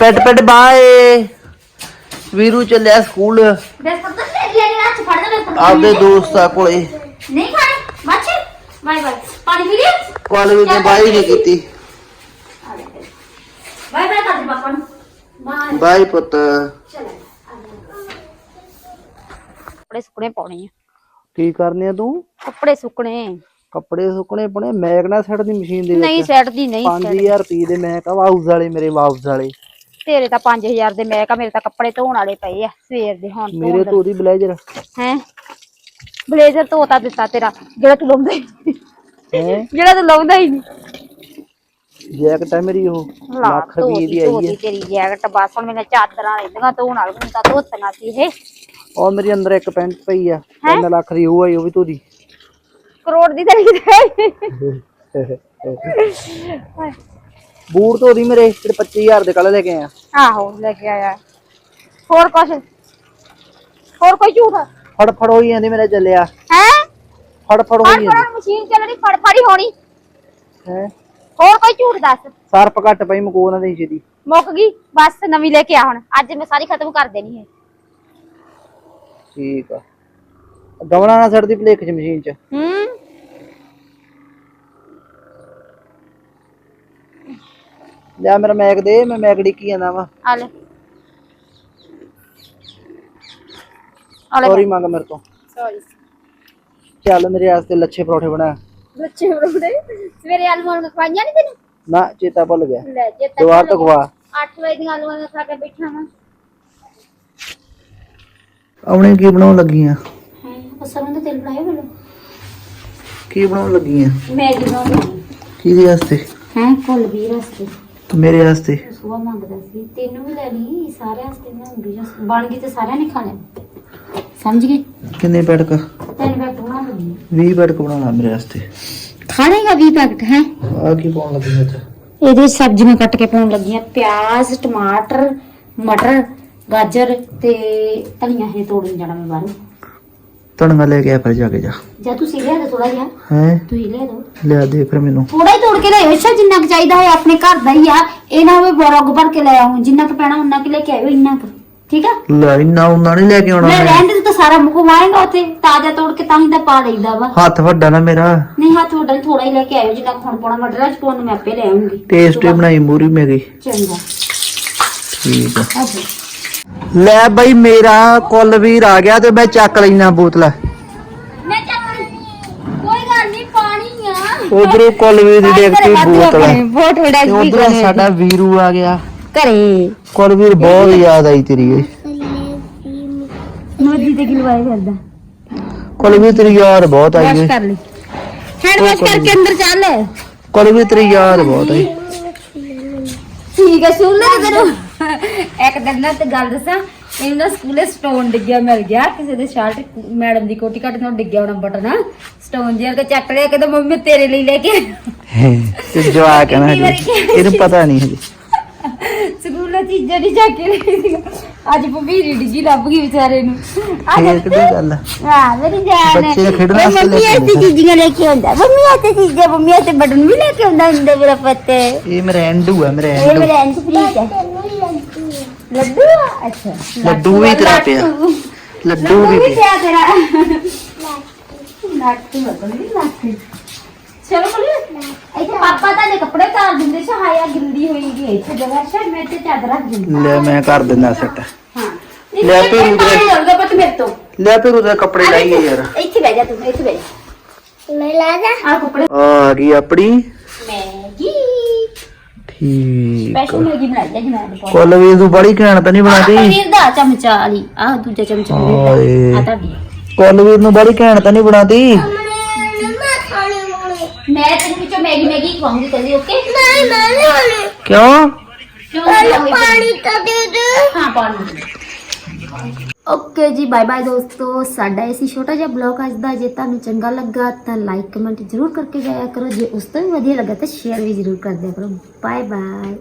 Pet pet bye. Veeru ਚੱਲਿਆ school. Biscuit ਤਾਂ ਲੈ ਲੈ ਹੱਥ ਫੜ ਦੇ ਬਿਸਕੁਟ ਆਪਦੇ ਦੋਸਤਾਂ ਕੋਲੇ। ਨਹੀਂ ਖਾਣੇ ਬੱਚੇ ਬਾਏ ਬਾਏ। ਪਾਣੀ ਪੀ ਲਿਆ ਕਾਲਜ ਨੇ ਬਾਈ ਨਹੀਂ ਕੀਤੀ। ਬਾਏ ਬਾਏ ਕਰ ਦੇ ਪਾਪਾ ਨੂੰ। ਬਾਏ। ਬਾਈ ਪੁੱਤ। ਚਲੇ। ਕੱਪੜੇ ਸੁੱਕਣੇ ਪਾਉਣੇ ਆ। ਕੀ ਕਰਨੇ ਆ ਤੂੰ? ਕੱਪੜੇ ਸੁੱਕਣੇ। ਕੱਪੜੇ ਸੁੱਕਣੇ ਪਣੇ। ਮੈਗਨਾ ਸੈੱਟ ਦੀ ਮਸ਼ੀਨ ਦੇ ਨਹੀਂ ਸੈੱਟ ਦੀ ਨਹੀਂ set 5000 ਰੁਪਏ ਦੇ ਮੈਂ ਕਹਾ ਹਾਊਸ ਵਾਲੇ ਮੇਰੇ ਵਾਪਸ ਵਾਲੇ। ਤੇਰੇ ਤਾਂ 5000 ਦੇ ਮੈਂ ਕਾ ਮੇਰੇ ਤਾਂ ਕੱਪੜੇ ਧੋਣ ਵਾਲੇ ਪਏ ਆ ਸਵੇਰ ਦੇ ਹੁਣ ਮੇਰੇ ਤੋਂ ਉਹਦੀ ਬਲੇਜ਼ਰ। ਹੈ? ਬਲੇਜ਼ਰ ਧੋਤਾ ਦਿੱਤਾ ਤੇਰਾ ਜਿਹੜਾ ਤੂੰ ਲਾਉਂਦਾ ਹੀ ਨਹੀਂ। ਹੈ? ਜਿਹੜਾ ਤੂੰ ਲਾਉਂਦਾ ਹੀ ਨਹੀਂ। ਜੈਕਟ ਹੈ ਮੇਰੀ ਉਹ ਲਾ ਲੱਖ ਰੁਪਏ ਦੀ ਆਈ ਧੋਤੀ ਹੈ ਤੇਰੀ ਜੈਕਟ ਬਸ ਹੁਣ ਮੈਨੂੰ ਚਾਦਰਾਂ ਰਹਿੰਦੀਆਂ ਧੋਣ ਵਾਲੀਆਂ ਤਾਂ ਧੋਤੀਆਂ ਸੀ ਇਹ। ਉਹ ਮੇਰੇ ਅੰਦਰ ਇੱਕ ਪੈਂਟ ਪਈ ਆ 3 ਲੱਖ ਦੀ ਉਹ ਆਈ ਉਹ ਵੀ ਧੋਦੀ ਕਰੋੜ ਦੀ ਤਾਂ ਨਹੀਂ ਬੂਟ ਧੋਦੀ ਮੇਰੇ ਜਿਹੜੇ 25000 ਦੇ ਕੱਲ ਲੈ ਕੇ ਆਇਆ। ਆਹੋ ਲੈ ਕੇ ਆਇਆ। ਹੋਰ ਕੁਛ? ਹੋਰ ਕੋਈ ਝੂਠ? ਫੜ ਫੜ ਹੋਈ ਜਾਂਦੀ ਮੇਰੇ ਚੱਲਿਆ। ਹੈ? ਫੜ ਫੜ ਹੋਈ ਫੜ ਮਸ਼ੀਨ ਚੱਲਣੀ ਫੜ ਫੜੀ ਹੋਣੀ। ਹੈ? ਹੋਰ ਕੋਈ ਝੂਠ ਦੱਸ? ਸਰਪ ਘੱਟ ਪਈ ਮਕੋ ਨਾ ਦੇ ਛੇਤੀ। ਮੁੱਕ ਗਈ ਬਸ ਨਵੀਂ ਲੈ ਕੇ ਆ ਹੁਣ। ਅੱਜ ਮੈਂ ਸਾਰੀ ਖਤਮ ਕਰ ਦੇਣੀ ਹੈ। ਠੀਕ ਆ। ਗਵਣਾ ਨਾ ਸੜਦੀ ਭਲੇਖ ਚ ਮਸ਼ੀਨ ਚ। ਹੂੰ। ਲਿਆ ਮੇਰਾ ਮੈਗ ਦੇ ਮੈਂ ਮੈਗ ਡਿੱਕੀ ਜਾਂਦਾ ਵਾ। ਆ ਲੈ। ਆ ਲੈ। ਸੌਰੀ ਮੰਗ ਮੇਰੇ ਤੋਂ। ਸੌਰੀ ਚੱਲ ਮੇਰੇ ਵਾਸਤੇ ਲੱਛੇ ਪਰੌਠੇ ਬਣਾ। ਬੱਚੇ ਬੜੇ ਸਵੇਰੇ ਆਲੂਆਂ ਨੂੰ ਖਵਾਈਆਂ ਨਹੀਂ ਤੈਨੂੰ? ਨਾ ਚੇਤਾ ਭੁੱਲ ਗਿਆ। ਲੈ ਜੇ ਦੁਬਾਰਾ ਤੋਂ ਖਵਾ। 8 ਵਜੇ ਦੀਆਂ ਆਲੂਆਂ ਨੂੰ ਖਾ ਕੇ ਬੈਠਾ ਵਾਂ। ਆਪਣੇ ਕੀ ਬਣਾਉਣ ਲੱਗੀਆਂ? ਹਾਂ ਅਸਲ ਵਿੱਚ ਤੇਲ ਬਣਾਇਆ ਮੈਨੂੰ ਕੀ ਬਣਾਉਣ ਲੱਗੀਆਂ? ਮੈਗੀ ਬਣਾਉਂਦੀ ਕਿਹਦੇ ਵਾਸਤੇ? ਹਾਂ ਕੁੱਲ ਵੀ ਰਸਤੇ ਮੇਰੇ ਵਾਸਤੇ। ਸੁਆ ਮੰਗਦਾ ਸੀ। ਤੈਨੂੰ ਵੀ ਲੈ ਲਈ ਸਾਰਿਆਂ ਵਾਸਤੇ ਬਣਾਉਂਗੀ। ਬਣ ਗਈ ਤੇ ਸਾਰਿਆਂ ਨੇ ਖਾਣੇ ਸਮਝ ਗਏ? ਕਿੰਨੇ ਪੈਟਕ? ਤੈਨੂੰ ਮੈਂ ਬਣਾ ਲੂੰਗੀ 20 ਪੈਟਕ ਬਣਾਉਣਾ ਮੇਰੇ ਵਾਸਤੇ। ਖਾਣੇਗਾ 20 ਪੈਕਟ ਹੈ? ਆ ਕੀ ਪਾਉਣ ਲੱਗੀ ਅੱਜ? ਇਹਦੇ ਵਿੱਚ ਸਬਜ਼ੀਆਂ ਕੱਟ ਕੇ ਪਾਉਣ ਲੱਗੀਆਂ ਪਿਆਜ਼ ਟਮਾਟਰ ਮਟਰ ਗਾਜਰ ਤੇ ਧਨੀਆ ਹੈ ਤੋੜਨ ਜਾਣਾ ਮੈਂ ਬਾਹਰੋਂ। ਤਣਗਾ ਲੈ ਕੇ ਆ ਫਿਰ ਜਾ ਕੇ ਜਾ। ਜਾਂ ਤੁਸੀਂ ਲਿਆ ਦੋ ਥੋੜਾ ਜਿਹਾ। ਹੈ? ਤੁਸੀਂ ਲਿਆ ਦੋ। ਲਿਆ ਦੇ ਫਿਰ ਮੈਨੂੰ। ਥੋੜਾ ਹੀ ਤੋੜ ਕੇ ਲਿਆਓ ਅੱਛਾ ਜਿੰਨਾ ਕੁ ਚਾਹੀਦਾ ਹੈ ਆਪਣੇ ਘਰ ਦਾ ਹੀ ਆ। ਇਹ ਨਾ ਹੋਵੇ ਬਰੋਗ ਭਰ ਕੇ ਲੈ ਆਉਂ ਜਿੰਨਾ ਕੁ ਪੈਣਾ ਉਹਨਾਂ ਕੁ ਲੈ ਕੇ ਆਇਓ ਇੰਨਾ ਕੁ। ਠੀਕ ਆ? ਲੈ ਇੰਨਾ ਉਹਨਾਂ ਨਹੀਂ ਲੈ ਕੇ ਆਉਣਾ ਮੈਂ ਮੈਂ। ਰਹਿਣ ਦੇ ਤਾਂ ਸਾਰਾ ਮੁੱਕ ਵਾਏਗਾ ਉੱਥੇ। ਤਾਜ਼ਾ ਤੋੜ ਕੇ ਤਾਂ ਹੀ ਤਾਂ ਪਾ ਲਈਦਾ ਵਾ। ਹੱਥ ਵੱਡਾ ਨਾ ਮੇਰਾ। ਨਹੀਂ ਹੱਥ ਵੱਡਾ ਥੋੜਾ ਹੀ ਲੈ ਕੇ ਆਇਓ। ਜਿੰਨਾ ਕੁ ਹੁਣ ਪਾਉਣਾ ਮਟਰ ਚ ਪਾਉਣ ਨੂੰ ਮੈਂ ਆਪੇ ਲੈ ਆਉਂਗੀ ਟੇਸਟ ਬਣਾਈ ਮੂਰੀ ਮੇਰੀ ਚੰਗਾ। ਠੀਕ ਆ। ਹਾਂਜੀ ਲੈ ਬਈ ਮੇਰਾ ਕੁਲਵੀਰ ਆ ਗਿਆ ਤੇ ਮੈਂ ਚੱਕ ਲੈਣਾ ਬੋਤਲ। ਮੈਂ ਚੱਕ ਕੋਈ ਗੱਲ ਨਹੀਂ ਪਾਣੀ ਆ। ਉਧਰੋਂ ਕੁਲਵੀਰ ਦੀ ਦੇਖਤੀ ਬੋਤਲ। ਬੋਤਲ ਉਧਰੋਂ ਸਾਡਾ ਵੀਰੂ ਆ ਗਿਆ। ਘਰੇ। ਕੁਲਵੀਰ ਬਹੁਤ ਯਾਦ ਆਈ ਤੇਰੀ ਏ ਤੇ ਗਿਲਵਾਏ ਕਰਦਾ। ਕੁਲਵੀਰ ਤੇਰੀ ਯਾਦ ਬਹੁਤ ਆਈ ਏ ਹੈਂਡ ਵਾਸ਼ ਕਰਕੇ ਅੰਦਰ ਚੱਲ। ਕੁਲਵੀਰ ਤੇਰੀ ਯਾਦ ਬਹੁਤ ਆਈ। ਠੀਕ ਹੈ ਸੁਣ ਲੈ ਤੈਨੂੰ। ਇੱਕ ਦਿਨ ਨਾ ਤੇ ਗੱਲ ਦੱਸਾਂ ਇਹਨੂੰ ਨਾ ਸਕੂਲੇ ਸਟੋਨ ਡਿੱਗਿਆ ਮਿਲ ਗਿਆ ਕਿਸੇ ਦੇ ਸ਼ਰਟ ਮੈਡਮ ਦੀ ਕੋਟੀ ਕੱਟ ਤੋਂ ਡਿੱਗਿਆ ਹੋਣਾ ਬਟਨ। ਸਟੋਨ ਜਿਹਾ ਤੇ ਚੱਕ ਲਿਆ ਕਹਿੰਦਾ ਮੰਮੀ ਮੈਂ ਤੇਰੇ ਲਈ ਲੈ ਕੇ। ਤੇ ਜਵਾਕ ਨਾ। ਇਹਨੂੰ ਪਤਾ ਨਹੀਂ ਹਜੇ। ਸਕੂਲੋਂ ਚੀਜ਼ਾਂ ਨਹੀਂ ਚੱਕ ਕੇ ਲਈ ਸੀ। ਅੱਜ ਭਵੀਰੀ ਡਿੱਗੀ ਲੱਭ ਗਈ ਵਿਚਾਰੇ ਨੂੰ। ਆ ਫੇਰ ਕਿਹੜੀ ਗੱਲ ਆ? ਹਾਂ ਮੇਰੀ ਜਾਨ ਬੱਚੇ ਖੇਡਣ ਵਾਸਤੇ ਲੈ ਮੰਮੀ ਕੇ ਆਉਂਦੇ। ਚੀਜ਼ਾਂ ਲੈ ਕੇ ਆਉਂਦਾ। ਮੰਮੀ ਐਸੀ ਚੀਜ਼ਾਂ ਮੰਮੀ ਐਸੀ ਬਟਨ ਵੀ ਲੈ ਕੇ ਆਉਂਦਾ ਹੁੰਦਾ ਮੇਰਾ ਪੁੱਤ। ਇਹ ਇਹ ਮੇਰਾ ਐਂਡੂ ਆ ਮੇਰਾ ਐਂਡੂ ਮੇਰੇ ਐਂਡ ਫ੍ਰੀਜ ਹੈ ਲੱਡੂ? ਅੱਛਾ। ਲੱਡੂ ਵੀ ਤੇਰਾ ਪਿਆ। ਲੱਡੂ ਵੀ ਵੀ ਪਿਆ। ਤੇਰਾ। ਲੱਟੂ ਲੱਗਣੀ ਲੱਟੂ ਚਲੋ ਬੋਲੀ। ਇੱਥੇ ਪਾਪਾ ਤੁਹਾਡੇ ਕੱਪੜੇ ਤਾਰ ਦਿੰਦੇ ਸੀ ਹਾਇਆ ਗਿੱਲੀ ਹੋਈ ਗਈ। ਇੱਥੇ ਜਗ੍ਹਾ ਸ਼ਾਇਦ ਮੈਂ ਤੇ ਚਾਦਰ ਰੱਖ ਦਿੰਦੀ। ਲੈ ਮੈਂ ਕਰ ਦਿੰਦਾ ਸੈੱਟ। ਹਾਂ। ਲੈ ਤੂੰ ਪਾਣੀ ਲੱਗਦਾ ਪਤ ਮੇਰੇ ਤੋਂ। ਲੈ ਫਿਰ ਉਹਦੇ ਕੱਪੜੇ ਲਾਈਏ ਯਾਰ। ਇੱਥੇ ਬਹਿ ਜਾ ਤੂੰ ਇੱਥੇ ਬਹਿ ਜਾ। ਮੈਂ ਲਾ ਜਾ। ਆ ਕੱਪੜੇ। ਆ ਗਈ ਆਪਣੀ। ਠੀਕ ਸਪੈਸ਼ਲ ਮੈਗੀ ਬਣਾਈ ਹੈ ਜਨਾਬ ਕੋਲ ਕੁਲਵੀਰ ਤੂੰ ਬੜੀ ਘੈਂਟ ਤਾਂ ਨਹੀਂ ਬਣਾਦੀ ਪਨੀਰ ਦਾ ਚਮਚਾ ਵਾਲੀ ਆ ਦੂਜਾ ਚਮਚਾ ਓਏ ਆ ਤੁਹਾਡੀ। ਕੁਲਵੀਰ ਨੂੰ ਬੜੀ ਘੈਂਟ ਤਾਂ ਨਹੀਂ ਬਣਾਦੀ ਮੈਂ ਤੈਨੂੰ ਵਿੱਚੋਂ ਮੈਗੀ ਮੈਗੀ ਖਵਾਉਂਗੀ ਕਦੀ ਓਕੇ? ਨਹੀਂ ਨਹੀਂ ਕਿਉਂ? ਕਿਉਂ ਪਾਣੀ ਤਾਂ ਦੇ ਦੇ। ਹਾਂ ਪਾਣੀ ਓਕੇ ਜੀ ਬਾਏ ਬਾਏ ਦੋਸਤੋ। ਸਾਡਾ ਇਹ ਸੀ ਛੋਟਾ ਜਿਹਾ ਬਲੌਗ ਅੱਜ ਦਾ। ਜੇ ਤੁਹਾਨੂੰ ਚੰਗਾ ਲੱਗਾ ਤਾਂ ਲਾਈਕ ਕਮੈਂਟ ਜ਼ਰੂਰ ਕਰਕੇ ਜਾਇਆ ਕਰੋ। ਜੇ ਉਸ ਤੋਂ ਵੀ ਵਧੀਆ ਲੱਗਾ ਤਾਂ ਸ਼ੇਅਰ ਵੀ ਜ਼ਰੂਰ ਕਰ ਦਿਆ ਕਰੋ। Bye bye